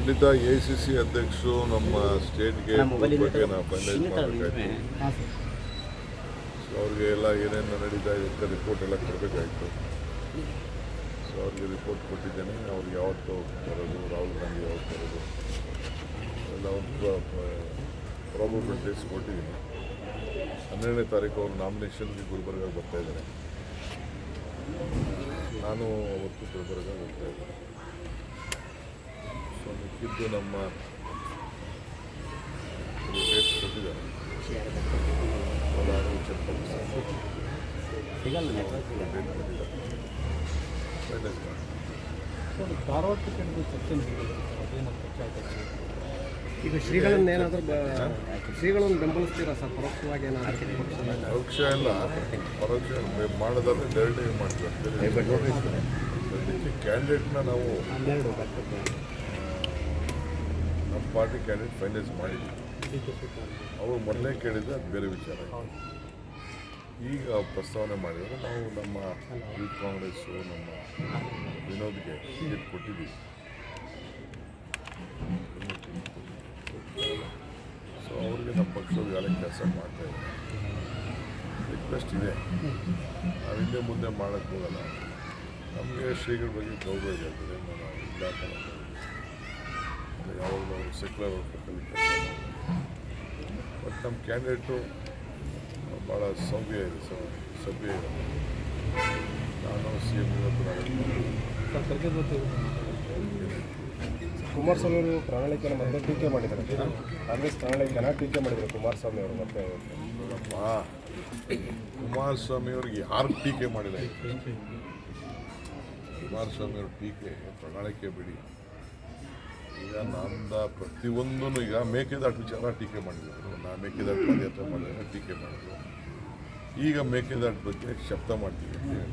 ಖಂಡಿತ A C C ಅಧ್ಯಕ್ಷರು ನಮ್ಮ ಸ್ಟೇಟ್ಗೆ ಬಗ್ಗೆ ನಾವು ಫೈನಲೈಸ್ ಮಾಡಬೇಕಾಯ್ತು. ಹಾಂ ಸರ್. ಸೊ ಅವ್ರಿಗೆ ಎಲ್ಲ ಏನೇನು ನಡೀತಾ ಇದೆ ಅಂತ ರಿಪೋರ್ಟ್ ಎಲ್ಲ ಕೊಡಬೇಕಾಯ್ತು. ಸೊ ಅವ್ರಿಗೆ ರಿಪೋರ್ಟ್ ಕೊಟ್ಟಿದ್ದೇನೆ. ಅವ್ರಿಗೆ ಯಾವತ್ತು ಬರೋದು ರಾಹುಲ್ ಗಾಂಧಿ ಯಾವತ್ತು ಬರೋದು. ಎಲ್ಲ ಒಂದು ಪ್ರಾಬಬಿಲಿಟೀಸ್ ಕೊಟ್ಟಿದ್ದೀನಿ. ಹನ್ನೆರಡನೇ ತಾರೀಕು ಅವ್ರ ನಾಮಿನೇಷನ್ಗೆ ಗುಲ್ಬರ್ಗ ಬರ್ತಾ ಇದ್ದಾರೆ. ನಾನು ಅವತ್ತು ಗುಲ್ಬರ್ಗ ಹೋಗ್ತಾ ಇದ್ದೀನಿ. ಸೊ ಮಿಕ್ಕಿದ್ದು ನಮ್ಮ ಈಗ ಶ್ರೀಗಳನ್ನ ಏನಾದರೂ ಶ್ರೀಗಳನ್ನು ಬೆಂಬಲಿಸ್ತೀರಾ ಸರ್? ಪರೋಕ್ಷವಾಗಿ ಏನಾದರೂ? ಪರೋಕ್ಷ ಎಲ್ಲ ಪರೋಕ್ಷ ಮಾಡೋದಾದ್ರೆ ಡೈರೆಕ್ಟಾಗಿ ಮಾಡ್ತೀವಿ. ಕ್ಯಾಂಡಿಡೇಟ್ನ ನಾವು ಪಾರ್ಟಿ ಕ್ಯಾಂಡಿಡೇಟ್ ಫೈನಲೈಸ್ ಮಾಡಿದ್ವಿ. ಅವರು ಮೊದಲೇ ಕೇಳಿದ್ರೆ ಅದು ಬೇರೆ ವಿಚಾರ ಈಗ ಪ್ರಸ್ತಾವನೆ ಮಾಡಿದರೆ ನಾವು ನಮ್ಮ ಯೂತ್ ಕಾಂಗ್ರೆಸ್ಸು ನಮ್ಮ ವಿನೋದ್ಗೆ ಟಿಕೆಟ್ ಕೊಟ್ಟಿದ್ದೀವಿ. ಸೊ ಅವ್ರಿಗೆ ನಮ್ಮ ಪಕ್ಷದ ವ್ಯಾಲೆ ಕೆಲಸ ಮಾಡ್ತಾ ರಿಕ್ವೆಸ್ಟ್ ಇದೆ. ನಾವು ಹಿಂದೆ ಮುಂದೆ ಮಾಡೋಕ್ಕೆ ಹೋಗಲ್ಲ. ನಮಗೆ ಶ್ರೀಗಳ ಬಗ್ಗೆ ಗೌರವ ಇದೆ ಇಲ್ಲ ಅಂತ ನಾವು ಯಾವಾಗ ನಾವು ಸೆಕ್ಯುಲರ್ ಬಟ್ ನಮ್ಮ ಕ್ಯಾಂಡಿಡೇಟು ಭಾಳ ಸೌಮ್ಯ ಇದೆ ಸರ್ ಸಭ್ಯ ಇದೆ. ನಾನು ಸಿ ಎಂ ಕುಮಾರಸ್ವಾಮಿ ಅವರು ಪ್ರಣಾಳಿಕೆಯನ್ನು ಮತ್ತೆ ಟೀಕೆ ಮಾಡಿದ್ದಾರೆ. ಕಾಂಗ್ರೆಸ್ ಪ್ರಣಾಳಿಕೆನ ಟೀಕೆ ಮಾಡಿದ್ದಾರೆ ಕುಮಾರಸ್ವಾಮಿ ಅವರು ಮತ್ತೆ. ಕುಮಾರಸ್ವಾಮಿ ಅವ್ರಿಗೆ ಯಾರು ಟೀಕೆ ಮಾಡಿದ್ದಾರೆ ಈಗ? ಕುಮಾರಸ್ವಾಮಿ ಅವರು ಟೀಕೆ ಪ್ರಣಾಳಿಕೆ ಬಿಡಿ. ಈಗ ನಂದ ಪ್ರತಿಯೊಂದೂ ಈಗ ಮೇಕೆದಾಟು ವಿಚಾರ ಟೀಕೆ ಮಾಡಿದ್ರು. ನಾ ಮೇಕೆದಾಟು ಪಾದಯಾತ್ರೆ ಮಾಡಿದ್ರೆ ಟೀಕೆ ಮಾಡಿದ್ರು. ಈಗ ಮೇಕೆದಾಟು ಬಗ್ಗೆ ಶಬ್ದ ಮಾಡ್ತೀವಿ ಅಂತ ಹೇಳಿ.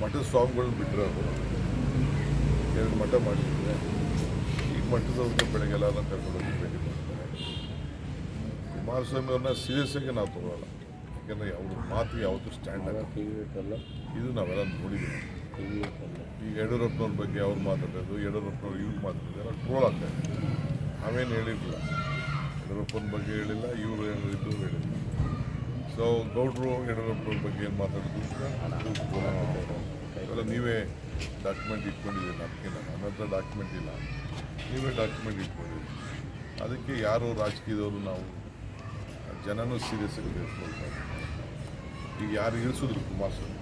ಮಠದ ಸ್ವಾಮಿಗಳನ್ನ ಬಿಟ್ಟರೆ ಅವರು ಎರಡು ಮಠ ಮಾಡಿದ್ರೆ ಈಗ ಮಠದವ್ರಿಗೆ ಬೆಳಗ್ಗೆ ಕರ್ಕೊಂಡು ಕರ್ಕೊಂಡೋಗಿ ಭೇಟಿ ಮಾಡ್ತಾರೆ. ಕುಮಾರಸ್ವಾಮಿ ಅವ್ರನ್ನ ಸೀರಿಯಸ್ ಆಗಿ ನಾವು ತಗೊಳ್ಳಲ್ಲ ಯಾಕಂದರೆ ಅವ್ರ ಮಾತು ಯಾವತ್ತೂ ಸ್ಟ್ಯಾಂಡ್ ಆಗಿ ಇದು ನಾವೆಲ್ಲ ನೋಡಿದ್ದೀವಿ. ಈಗ ಯಡಿಯೂರಪ್ಪನವ್ರ ಬಗ್ಗೆ ಅವ್ರು ಮಾತಾಡೋದು, ಯಡಿಯೂರಪ್ಪನವ್ರು ಇವ್ರು ಮಾತಾಡೋದು ಟ್ರೋಲ್ ಆಗ್ತಾ ಇದೆ. ನಾವೇನು ಹೇಳಿರಲಿಲ್ಲ ಯಡಿಯೂರಪ್ಪನ ಬಗ್ಗೆ ಹೇಳಿಲ್ಲ, ಇವರು ಹೇಳಿದ್ದು ಹೇಳಿಲ್ಲ ಸೊ ಗೌಡ್ರು ಯಡಿಯೂರಪ್ಪನವ್ರ ಬಗ್ಗೆ ಏನು ಮಾತಾಡೋದು. ಇವೆಲ್ಲ ನೀವೇ ಡಾಕ್ಯುಮೆಂಟ್ ಇಟ್ಕೊಂಡಿದ್ದೀರಿ ನಮಗೆ ನನ್ನ ಹತ್ರ ಡಾಕ್ಯುಮೆಂಟ್ ಇಲ್ಲ. ನೀವೇ ಡಾಕ್ಯುಮೆಂಟ್ ಇಟ್ಕೊಂಡಿದ್ದೀರಿ. ಅದಕ್ಕೆ ಯಾರು ರಾಜಕೀಯದವರು ನಾವು? ಜನನೂ ಸೀರಿಯಸ್ ಆಗಿ ಈಗ ಯಾರು ಇಳಿಸಿದ್ರು ಕುಮಾರಸ್ವಾಮಿ?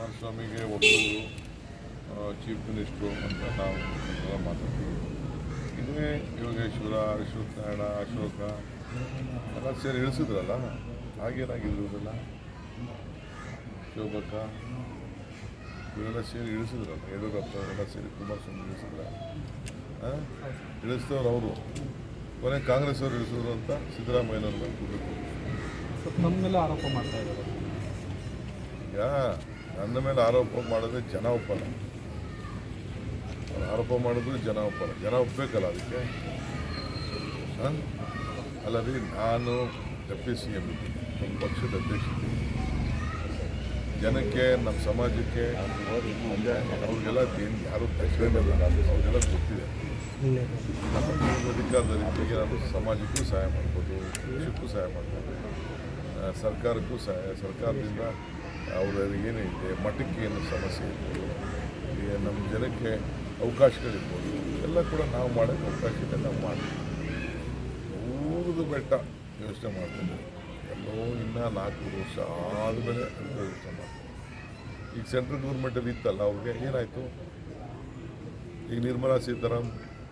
ಕುಮಾರಸ್ವಾಮಿಗೆ ಒಬ್ಬರು ಚೀಫ್ ಮಿನಿಸ್ಟ್ರು ಅಂತ ನಾವು ಮಾತಾಡ್ತೀವಿ. ಇನ್ನೇ ಯೋಗೇಶ್ವರ ಅಶೋಕ್ ನಾರಾಯಣ ಅಶೋಕ ಎಲ್ಲ ಸೇರಿ ಇಳಿಸಿದ್ರಲ್ಲ ಹಾಗೇನಾಗಿದ್ರು ಶೋಭಕ ಇವರೆಲ್ಲ ಸೇರಿ ಇಳಿಸಿದ್ರಲ್ಲ ಯಡಿಯೂರಪ್ಪ ಎಲ್ಲ ಸೇರಿ ಕುಮಾರಸ್ವಾಮಿ ಇಳಿಸಿದ್ರ ಇಳಿಸಿದವ್ರು ಅವರು. ಕೊನೆ ಕಾಂಗ್ರೆಸ್ ಅವರು ಇಳಿಸಿದ್ರು ಅಂತ ಸಿದ್ದರಾಮಯ್ಯನವ್ರ ಮೇಲೆ ಆರೋಪ ಮಾಡ್ತಾ ಇದ್ದಾರೆ. ಈಗ ನನ್ನ ಮೇಲೆ ಆರೋಪ ಮಾಡಿದ್ರೆ ಜನ ಒಪ್ಪಲ್ಲ. ಆರೋಪ ಮಾಡಿದ್ರು ಜನ ಒಪ್ಪಲ್ಲ. ಜನ ಒಪ್ಪಬೇಕಲ್ಲ ಅದಕ್ಕೆ? ಅಲ್ಲ ರೀ ನಾನು ಡೆಪ್ಟಿ ಸಿ ಎಂ ನಮ್ಮ ಪಕ್ಷದ ಅಧ್ಯಕ್ಷ ಜನಕ್ಕೆ, ನಮ್ಮ ಸಮಾಜಕ್ಕೆ, ಅವ್ರಿಗೆಲ್ಲ ಏನು ಯಾರು ಅವ್ರಿಗೆಲ್ಲ ಗೊತ್ತಿದೆ. ನಮ್ಮ ರೀತಿಗೆ ನಾನು ಸಮಾಜಕ್ಕೂ ಸಹಾಯ ಮಾಡ್ಬೋದು, ಪಕ್ಷಕ್ಕೂ ಸಹಾಯ ಮಾಡ್ಬೋದು ಸರ್ಕಾರಕ್ಕೂ ಸಹಾಯ, ಸರ್ಕಾರದಿಂದ ಅವರ ಇದೆ ಮಠಕ್ಕೆ ಏನು ಸಮಸ್ಯೆ ಇರ್ಬೋದು ನಮ್ಮ ಜನಕ್ಕೆ ಅವಕಾಶಗಳಿರ್ಬೋದು, ಎಲ್ಲ ಕೂಡ ನಾವು ಮಾಡೋಕ್ಕೆ ಅವಕಾಶ ಇದೆ, ನಾವು ಮಾಡ್ತೀವಿ. ಊರದು ಬೆಟ್ಟ ಯೋಚನೆ ಮಾಡ್ಕೊಂಡು ಎಲ್ಲೋ ಇನ್ನೂ ನಾಲ್ಕು ವರ್ಷ ಆದಮೇಲೆ ಯೋಚನೆ ಮಾಡ್ತೀವಿ. ಈಗ ಸೆಂಟ್ರಲ್ ಗೌರ್ಮೆಂಟಲ್ಲಿ ಇತ್ತಲ್ಲ, ಅವ್ರಿಗೆ ಏನಾಯಿತು? ಈಗ ನಿರ್ಮಲಾ ಸೀತಾರಾಮ್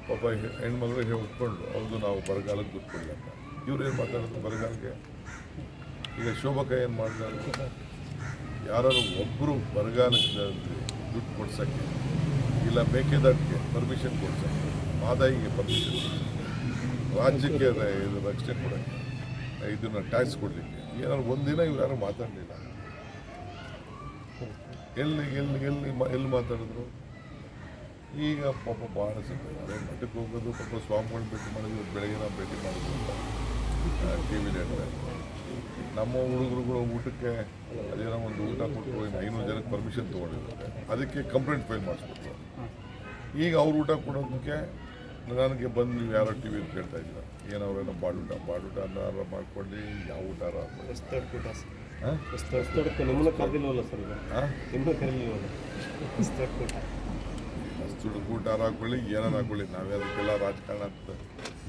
ಪಾಪ ಹೆಣ್ಮಗಳು ಹೇಳ್ಕೊಂಡು ಅವ್ರದ್ದು ನಾವು ಬರಗಾಲಕ್ಕೆ ದುಡ್ಡು ಅಂತ. ಇವ್ರು ಏನು ಮಾತಾಡೋದು? ಬರಗಾಲಕ್ಕೆ ಈಗ ಶೋಭಕ ಏನು ಮಾಡಿದ್ರು ಯಾರು ಒಬ್ಬರು ಬರಗಾಲಕ್ಕೆ ದುಡ್ಡು ಕೊಡ್ಸೋಕ್ಕೆ ಇಲ್ಲ ಮೇಕೆದಾಟಿಗೆ ಪರ್ಮಿಷನ್ ಕೊಡ್ಸೋಕ್ಕೆ ಮಾದಾಯಿಗೆ ಪರ್ಮಿಷನ್ ರಾಜ್ಯಕ್ಕೆ ಇದು ರಕ್ಷಣೆ ಕೊಡೋಕ್ಕೆ, ಇದನ್ನು ಟ್ಯಾಕ್ಸ್ ಕೊಡಲಿಕ್ಕೆ, ಏನಾದ್ರು ಒಂದಿನ ಇವ್ರು ಯಾರು ಮಾತಾಡಲಿಲ್ಲ. ಎಲ್ಲಿ ಎಲ್ಲಿ ಎಲ್ಲಿ ಎಲ್ಲಿ ಮಾತಾಡಿದ್ರು? ಈಗ ಪಾಪ ಭಾಳ ಸಿಗ್ತದೆ. ಮಠಕ್ಕೆ ಹೋಗೋದು, ಪಾಪ ಸ್ವಾಮಿಗಳನ್ನ ಭೇಟಿ ಮಾಡೋದು ಬೆಳಗ್ಗೆ ನಾವು ಭೇಟಿ ಮಾಡೋದು ಟಿ ವಿಲಿ ಹೇಳ್ತಾರೆ. ನಮ್ಮ ಹುಡುಗರುಗಳು ಊಟಕ್ಕೆ ಅದೇನೋ ಒಂದು ಊಟ ಕೊಟ್ಟು ಇನ್ನು ಐನೂರು ಜನಕ್ಕೆ ಪರ್ಮಿಷನ್ ತೊಗೊಂಡಿದ್ದಾರೆ. ಅದಕ್ಕೆ ಕಂಪ್ಲೇಂಟ್ ಫೈಲ್ ಮಾಡಿಸ್ಬಿಟ್ರು. ಈಗ ಅವ್ರು ಊಟ ಕೊಡೋದಕ್ಕೆ ನನಗೆ ಬಂದು ನೀವು ಯಾರೋ ಟಿ ವಿ ಕೇಳ್ತಾ ಇದ್ದೀರ? ಏನವ್ರೇನೋ ಬಾಡೂಟ? ಬಾಡೂಟ ಅನ್ನಾರ ಮಾಡ್ಕೊಳ್ಳಿ ಯಾವ ಊಟ ಊಟ. ಹಾಕೊಳ್ಳಿ ಏನಾರು ಹಾಕೊಳ್ಳಿ ನಾವೇ ಅದಕ್ಕೆಲ್ಲ ರಾಜಕಾರಣ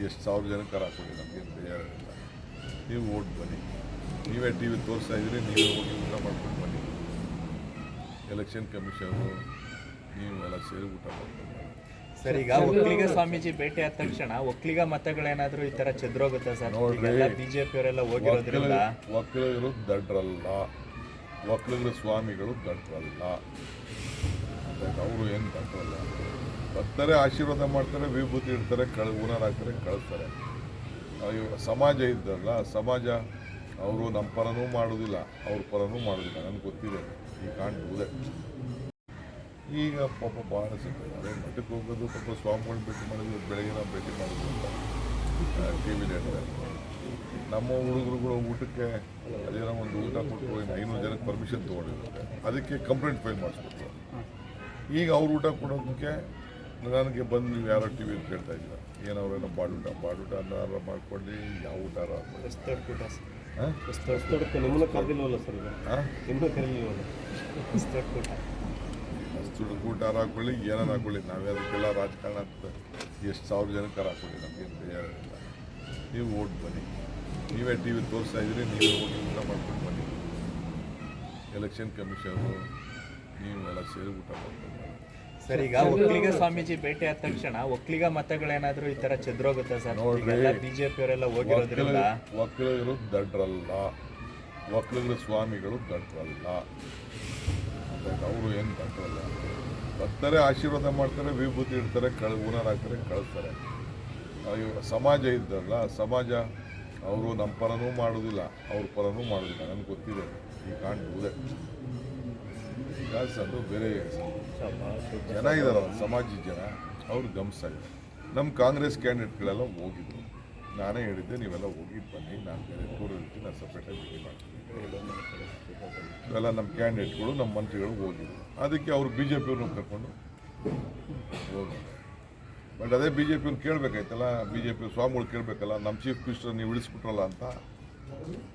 ಎಷ್ಟು ಸಾವಿರ ಜನಕ್ಕೆ ಹಾಕೊಳ್ಳಿ ನಮಗೇನು ಬೇಜಾರಿಲ್ಲ. ನೀವು ಓಟ್ ಬನ್ನಿ. ನೀವೇ ಟಿ ವಿ ತೋರಿಸ್ತಾ ಇದ್ದೀರಿ ನೀವೇ ಹೋಗಿ ಊಟ ಮಾಡ್ಕೊಂಡು ಬನ್ನಿ. ಎಲೆಕ್ಷನ್ ಕಮಿಷನು ನೀವು ಎಲ್ಲ ಸೇರಿ ಊಟ ಮಾಡ್ಕೊಂಡು ಸರ್ ಈಗ ಒಕ್ಕಲಿಗ ಸ್ವಾಮೀಜಿ ಭೇಟಿ ಆದ ತಕ್ಷಣ ಒಕ್ಕಲಿಗ ಮತಗಳೇನಾದ್ರೂ ಈ ತರ ಚದ್ರೋಗುತ್ತೆ ಸರ್? ನೋಡ್ರಿ. ಈಗೆಲ್ಲ ಬಿಜೆಪಿ ಅವರೆಲ್ಲ ಹೋಗಿರೋದ್ರಿಂದ ಒಕ್ಕಲಿಗರು ದಡ್ರಲ್ಲ. ಒಕ್ಕಲಿಗರ ಸ್ವಾಮಿಗಳು ದಡ್ರಲ್ಲ. ಅವರು ಏನು ದಡ್ರಲ್ಲ? ಬರ್ತಾರೆ ಆಶೀರ್ವಾದ ಮಾಡ್ತಾರೆ ವಿಭೂತಿ ಇಡ್ತಾರೆ ಕಳ್ ಊನಾರ ಹಾಕ್ತಾರೆ ಕಳಿಸ್ತಾರೆ. ಸಮಾಜ ಇದ್ದಲ್ಲ ಸಮಾಜ ಅವರು ನಮ್ಮ ಪರನೂ ಮಾಡೋದಿಲ್ಲ, ಅವ್ರ ಪರನೂ ಮಾಡೋದಿಲ್ಲ, ನನಗೆ ಗೊತ್ತಿದೆ. ಈ ಕಾಣ್ಬೋದೆ ಈಗ ಪಾಪ ಭಾಳ ಸಿಗ್ತದೆ ಮಠಕ್ಕೆ ಹೋಗೋದು ಪಾಪ ಸ್ವಾಮಿಗಳು ಭೇಟಿ ಮಾಡೋದು, ಬೆಳಗ್ಗೆ ನಾವು ಭೇಟಿ ಮಾಡೋದು ಅಂತ ಟಿ ವಿ ನಮ್ಮ ಹುಡುಗರುಗಳು ಊಟಕ್ಕೆ ಅದೇನೋ ಒಂದು ಊಟ ಕೊಟ್ಟು ಇನ್ನು ಐನೂರು ಜನಕ್ಕೆ ಪರ್ಮಿಷನ್ ತೊಗೊಂಡಿರುತ್ತೆ. ಅದಕ್ಕೆ ಕಂಪ್ಲೇಂಟ್ ಫೈಲ್ ಮಾಡಿಸ್ಬಿಟ್ರು. ಈಗ ಅವ್ರು ಊಟ ಕೊಡೋದಕ್ಕೆ ನನಗೆ ಬಂದು ನೀವು ಯಾರೋ ಟಿ ವಿ ಕೇಳ್ತಾ ಇದ್ದೀರ? ಏನವ್ರೇನೋ ಬಾಡೂಟ ಬಾಡೂಟ ಅನ್ನಾರ ಮಾಡ್ಕೊಳ್ಳಿ ಯಾವ ಊಟ ನಿಮ್ಮನ್ನ ಕರೆದಿಲ್ವಲ್ಲ ಸರ್ ನಿಮ್ಮನ್ನ ಕರೀಲಿಲ್ವಲ್ಲ ಅಷ್ಟು ಕೂಟ ಹಾಕೊಳ್ಳಿ ಏನಾರು ಹಾಕೊಳ್ಳಿ ನಾವೇ ಅದಕ್ಕೆಲ್ಲ ರಾಜಕಾರಣ ಅಂತ ಎಷ್ಟು ಸಾವಿರ ಜನಕ್ಕೆ ಹಾಕೊಳ್ಳಿ ನಮಗೇನು ಹೇಳಿಲ್ಲ ನೀವು ಓಟ್ ಬನ್ನಿ. ನೀವೇ ಟಿ ವಿ ತೋರಿಸ್ತಾ ಇದ್ರಿ ನೀವೇ ಹೋಗಿ ಊಟ ಮಾಡ್ಕೊಂಡು ಬನ್ನಿ. ಎಲೆಕ್ಷನ್ ಕಮಿಷನು ನೀವು ಎಲ್ಲ ಸೇರಿ ಊಟ ಮಾಡ್ಕೊಂಡು ಸರ್ ಈಗ ಒಕ್ಕಲಿಗ ಸ್ವಾಮೀಜಿ ಭೇಟಿ ಆದ ತಕ್ಷಣ ಒಕ್ಕಲಿಗ ಮತಗಳೇನಾದ್ರೂ ಈ ತರ ಚದ್ರೋಗುತ್ತೆ ಸರ್? ನೋಡ್ರಿ. ಈಗೆಲ್ಲ ಬಿಜೆಪಿ ಅವರೆಲ್ಲ ಹೋಗಿರೋದ್ರಿಂದ. ಒಕ್ಕಲಿಗ- ಒಕ್ಕಲಿಗರು ದಡ್ರಲ್ಲ. ಒಕ್ಕಲಿಗರ ಸ್ವಾಮಿಗಳು ದಡ್ರಲ್ಲ. ಅವರು ಏನು ದಡ್ರಲ್ಲ? ಬರ್ತಾರೆ ಆಶೀರ್ವಾದ ಮಾಡ್ತಾರೆ ವಿಭೂತಿ ಇಡ್ತಾರೆ ಕಳ್ ಊನಾರ ಹಾಕ್ತಾರೆ ಕಳಿಸ್ತಾರೆ. ಅಯ್ಯೋ, ಸಮಾಜ ಇದ್ದಲ್ಲ ಸಮಾಜ ಅವರು ನಮ್ಮ ಪರನೂ ಮಾಡೋದಿಲ್ಲ ಅವ್ರ ಪರನೂ ಮಾಡೋದಿಲ್ಲ. ನನಗೆ ಗೊತ್ತಿದೆ. ಈ ಕಾಣ್ಬೋದೆ ಅದು ಬೇರೆ ಜನ ಇದ್ದಾರ ಸಮಾಜಿ ಜನ. ಅವ್ರು ಗಮನಿಸ್ತಾ ನಮ್ಮ ಕಾಂಗ್ರೆಸ್ ಕ್ಯಾಂಡಿಡೇಟ್ಗಳೆಲ್ಲ ಹೋಗಿದ್ರು. ನಾನೇ ಹೇಳಿದ್ದೆ, ನೀವೆಲ್ಲ ಹೋಗಿ ಬನ್ನಿ. ನಾನು ಬೇರೆ ದೂರ ಇರ್ತೀನಿ, ನಾನು ಸಪ್ರೇಟಾಗಿ ಭೇಟಿ ಮಾಡ್ತೀನಿ. ಇವೆಲ್ಲ ನಮ್ಮ ಕ್ಯಾಂಡಿಡೇಟ್ಗಳು ನಮ್ಮ ಮಂತ್ರಿಗಳು ಹೋಗಿದ್ರು. ಅದಕ್ಕೆ ಅವರು ಬಿ ಜೆ ಪಿಯವ್ರನ್ನ ಕರ್ಕೊಂಡು ಹೋಗಿದ್ರು. ಬಟ್ ಅದೇ ಬಿ ಜೆ ಪಿಯವ್ರು ಕೇಳಬೇಕಾಯ್ತಲ್ಲ ಬಿ ಜೆ ಪಿ ಸ್ವಾಮಿಗಳು ಕೇಳಬೇಕಲ್ಲ ನಮ್ಮ ಚೀಫ್ ಮಿನಿಸ್ಟರ್ ನೀವು ಇಳಿಸ್ಬಿಟ್ರಲ್ಲ ಅಂತ.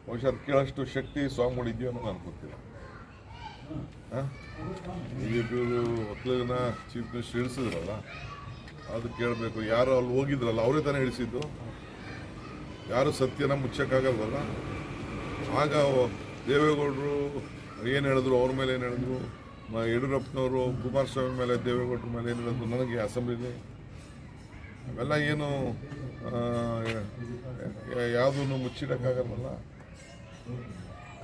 ಬಹುಶಃ ಅದು ಕೇಳೋಷ್ಟು ಶಕ್ತಿ ಸ್ವಾಮಿಗಳು ಇದೆಯೋ ಅನ್ನೋ ಗೊತ್ತಿಲ್ಲ. ಬಿ ಜೆ ಪಿಯವರು ಒಕ್ಕಲಿಗನ ಚೀಫ್ ಮಿನಿಸ್ಟರ್ ಇಳಿಸಿದ್ರಲ್ಲ ಅದು ಕೇಳಬೇಕು. ಯಾರು ಅಲ್ಲಿ ಹೋಗಿದ್ರಲ್ಲ, ಅವರೇ ತಾನೇ ಇಳಿಸಿದ್ದು. ಯಾರು ಸತ್ಯನ ಮುಚ್ಚಕ್ಕಾಗಲ್ವಲ್ಲ? ಆಗ ದೇವೇಗೌಡರು ಏನು ಹೇಳಿದ್ರು, ಅವ್ರ ಮೇಲೆ ಏನು ಹೇಳಿದ್ರು? ಯಡಿಯೂರಪ್ಪನವರು, ಕುಮಾರಸ್ವಾಮಿ ಮೇಲೆ, ದೇವೇಗೌಡರ ಮೇಲೆ ಏನು ಹೇಳಿದ್ರು ನನಗೆ ಅಸೆಂಬ್ಲಿಲಿ? ಅವೆಲ್ಲ ಏನು ಯಾವುದನ್ನು ಮುಚ್ಚಿಡೋಕ್ಕಾಗಲ್ವಲ್ಲ?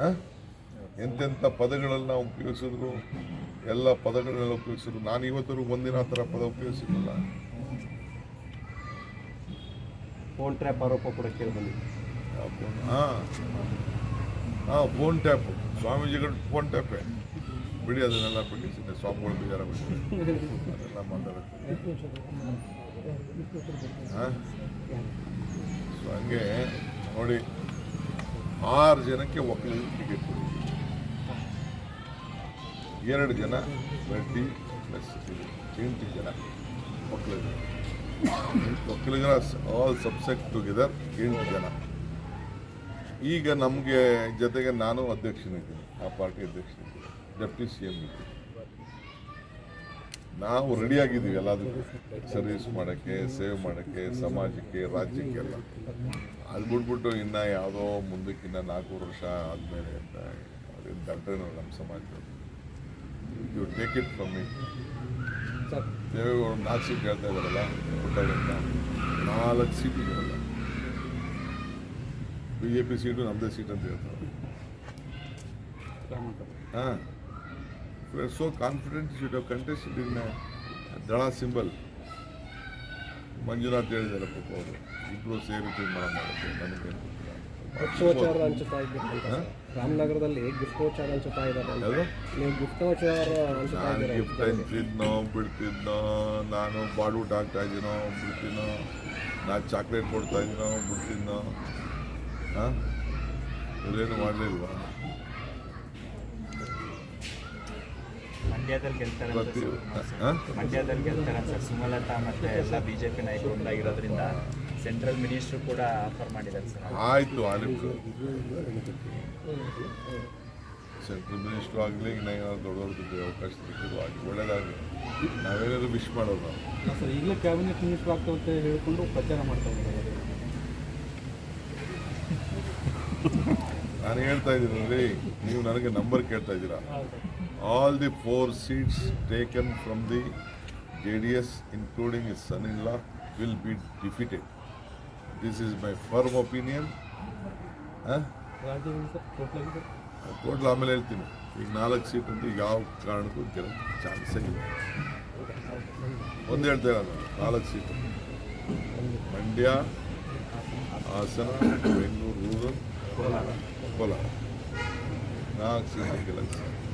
ಆ? ಎಂತೆಂಥ ಪದಗಳನ್ನು ನಾವು ಉಪಯೋಗಿಸಿದ್ರು ಎಲ್ಲ ಪದಗಳನ್ನೆಲ್ಲ ಉಪಯೋಗಿಸಿದ್ರು. ನಾನು ಇವತ್ತರೂ ಒಂದಿನ ಆ ಥರ ಪದ ಉಪಯೋಗಿಸಿರಲಿಲ್ಲ. ಫೋನ್ ಟ್ಯಾಪ್ ಆರೋಪ ಕೂಡ ಕೇಳಿ ಹಾಂ ಹಾಂ ಫೋನ್ ಟ್ಯಾಪ್ ಸ್ವಾಮೀಜಿಗಳು ಫೋನ್ ಟ್ಯಾಪೇ ಬಿಡಿ ಅದನ್ನೆಲ್ಲ ಬಿಟ್ಟಿಸಿದ್ದೆ ಸ್ವಾಮಿಗಳು ಬೇಜಾರ ಬಿಟ್ಟಿದೆ ಅದೆಲ್ಲ ಮಾತಾಡೋದು ಹಾಂ ಸೊ ಹಂಗೆ ನೋಡಿ ಆರು ಜನಕ್ಕೆ ಒಕ್ಕಲಿಗೆ ಟಿಕೆಟ್ ಕೊಡಿ ಎರಡು ಜನ ರೆಡ್ಡಿ ಪ್ಲಸ್ ಎಂಟು ಜನ ಒಕ್ಕಲಿಗರು ಒಕ್ಕಲಿಗರ ಆಲ್ ಸಬ್ಸೆಕ್ಟ್ ಟುಗೆದರ್ ಎಂಟು ಜನ. ಈಗ ನಮಗೆ ಜೊತೆಗೆ ನಾನು ಅಧ್ಯಕ್ಷನಿದ್ದೀನಿ ಆ ಪಾರ್ಟಿ ಅಧ್ಯಕ್ಷನಿದ್ದೀನಿ ಡೆಪ್ಟಿ ಸಿ ಎಂ ಇದ್ದೀನಿ. ನಾವು ರೆಡಿಯಾಗಿದ್ದೀವಿ ಎಲ್ಲದಕ್ಕೂ ಸರ್ವಿಸ್ ಮಾಡೋಕ್ಕೆ ಸೇವ್ ಮಾಡೋಕ್ಕೆ, ಸಮಾಜಕ್ಕೆ, ರಾಜ್ಯಕ್ಕೆಲ್ಲ. ಅದು ಬಿಟ್ಬಿಟ್ಟು ಇನ್ನೂ ಯಾವುದೋ ಮುಂದಕ್ಕಿನ್ನ ನಾಲ್ಕು ವರ್ಷ ಆದಮೇಲೆ ಅಂತ, ಅದೇನು ದಡ್ಡೇನೋ ನಮ್ಮ ಸಮಾಜದಲ್ಲಿ. You take it from me sir Deve Gowda ನಾಲ್ಕು ಸೀಟ್ ಹೇಳ್ತಾ ಇದ್ದಾರಲ್ಲ ಪುಟ್ಟಣ್ಣ ನಾಲ್ಕು ಸೀಟ್ ಇದ್ದಾರಲ್ಲ. ಬಿ ಜೆ ಪಿ ಸೀಟು ನಮ್ಮದೇ ಸೀಟ್ ಅಂತ ಹೇಳ್ತಾರೆ. ಹಾಂ. So confident should have contested in ದಳ ಸಿಂಬಲ್ ಮಂಜುನಾಥ್ ಹೇಳಿದ್ದಾರೆ ಪಾಪ ಅವರು. ಇಬ್ಬರು ಸೇರಿ ತೀರ್ಮಾನ ಮಾಡುತ್ತೆ ನನಗೇನು ಗಿಫ್ಟ್ ಹಂಚುತ್ತಾ ಅನ್ಸುತ್ತಾ ರಾಮನಗರದಲ್ಲಿ ಇದ್ದಾರೆ ಅಂತ. ನೀವು ನಾನು ಇದ್ದೀರಾ? ಗಿಫ್ಟ್ ಬಿಡ್ತಿದ್ನೋ ನಾನು ಬಾಡೂಟ ಹಾಕ್ತಾ ಇದ್ದೀನೋ ಬಿಡ್ತೀನೋ ನಾನು ಚಾಕ್ಲೇಟ್ ಕೊಡ್ತಾ ಇದ್ದೀನೋ ಬಿಡ್ತೀನೋ ಹಾಂ ಇವರೇನು ಮಾಡಲಿಲ್ವಾ? ಮಂಡ್ಯದಲ್ಲಿ ಗೆಲ್ತಾರೆ ಸರ್. ಮಂಡ್ಯದಲ್ಲಿ ಗೆಲ್ತಾರೆ ಸರ್. ಸುಮಲತಾ ಮತ್ತೆ ಎಲ್ಲ ಬಿಜೆಪಿ ನಾಯಕರು ಒಂದಾಗಿರೋದ್ರಿಂದ. ಸೆಂಟ್ರಲ್ ಮಿನಿಸ್ಟ್ರು ಕೂಡ ಆಫರ್ ಮಾಡಿದ್ದಾರೆ ಸರ್. ಆಯಿತು ಆಲಿಮ್ಗಳು ಸೆಂಟ್ರಲ್ ಮಿನಿಸ್ಟ್ರು ಆಗಲಿ ಇನ್ನು ದೊಡ್ಡ ದೊಡ್ಡವ್ರದ್ದು ಅವಕಾಶ ಸಿಕ್ಕಿದ್ರು ಆಗಲಿ ಒಳ್ಳೇದಾಗಲಿ. ನಾವೇನಾದ್ರು ವಿಶ್ ಮಾಡೋದು ನಾವು ಸರ್ ಈಗಲೇ ಕ್ಯಾಬಿನೆಟ್ ಮಿನಿಸ್ಟರ್ ಆಗ್ತವೆ ಅಂತ ಹೇಳ್ಕೊಂಡು ಪ್ರಚಾರ ಮಾಡ್ತಾ ಇದ್ದಾರೆ. ನಾನು ಹೇಳ್ತಾ ಇದ್ದೀನಿ ರೀ ನೀವು ನನಗೆ ನಂಬರ್ ಕೇಳ್ತಾ ಇದ್ದೀರಾ? All the four seats taken from the J D S including is son in law will be defeated this is my firm opinion total ಆಮೇಲೆ ಹೇಳ್ತೀನಿ. ಈಗ ನಾಲ್ಕು ಸೀಟ್ ಅಂತ ಯಾವ ಕಾರಣಕ್ಕೂ ಗೆಲ್ಲ ಚಾನ್ಸೇ ಇಲ್ಲ. ಒಂದು ಹೇಳ್ತಾ ನಾನು ನಾಲ್ಕು ಸೀಟು ಮಂಡ್ಯ, ಹಾಸನ, ಬೆಂಗಳೂರು, ರೂರಲ್ ಕೋಲಾರ ನಾಲ್ಕು ಸೀಟ್ ಗೆಲ್ಲ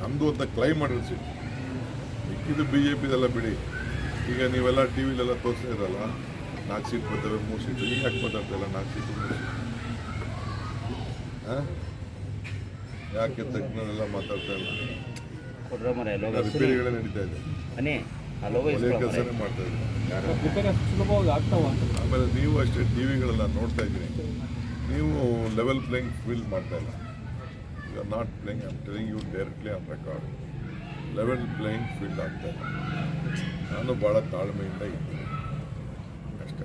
ನಮ್ಮದು ಅಂತ ಕ್ಲೈಮ್ ಮಾಡಿರೋ ಸೀಟ್ ಇಕ್ಕಿದ್ದು ಬಿ ಜೆ ಪಿದೆಲ್ಲ ಬಿಡಿ. ಈಗ ನೀವೆಲ್ಲ ಟಿ ವಿಲೆಲ್ಲ ತೋರಿಸ್ತಾ ಇರಲ್ಲ ನಾಲ್ಕು ಸೀಟ್ ಬರ್ತವೆ ಮೂರು ಸೀಟು ಈಗ ಯಾಕೆ ಮಾತಾಡ್ತಾ ಇಲ್ಲ? ನಾಲ್ಕು ಸೀಟು ಮೂರು ಸೀಟು ಹಾಂ ಯಾಕೆ ತಜ್ಞರೆಲ್ಲ ಮಾತಾಡ್ತಾ ಇಲ್ಲ ರಿಪೇರಿಗಳೇ ನಡೀತಾ ಇದೆ ಒಳ್ಳೆಯ ಕೆಲಸನೇ ಮಾಡ್ತಾ ಇದ್ದಾರೆ. ರಿಪೇರಿ ಅಷ್ಟು ಸುಲಭವಾಗಿ ಆಗ್ತಾವ ಅಂತ. ಆಮೇಲೆ ನೀವು ಅಷ್ಟೇ ಟಿ ವಿಗಳೆಲ್ಲ ನೋಡ್ತಾ ಇದ್ದೀನಿ ನೀವು ಲೆವೆಲ್ ಪ್ಲೇಯಿಂಗ್ ಫೀಲ್ ಮಾಡ್ತಾ ಇಲ್ಲ. You are not playing am telling you directly on record level playing field ಆಗ್ತಾ ಇಲ್ಲ. ನಾನು ಭಾಳ ತಾಳ್ಮೆಯಿಂದ ಇದ್ದೀನಿ ಅಷ್ಟೇ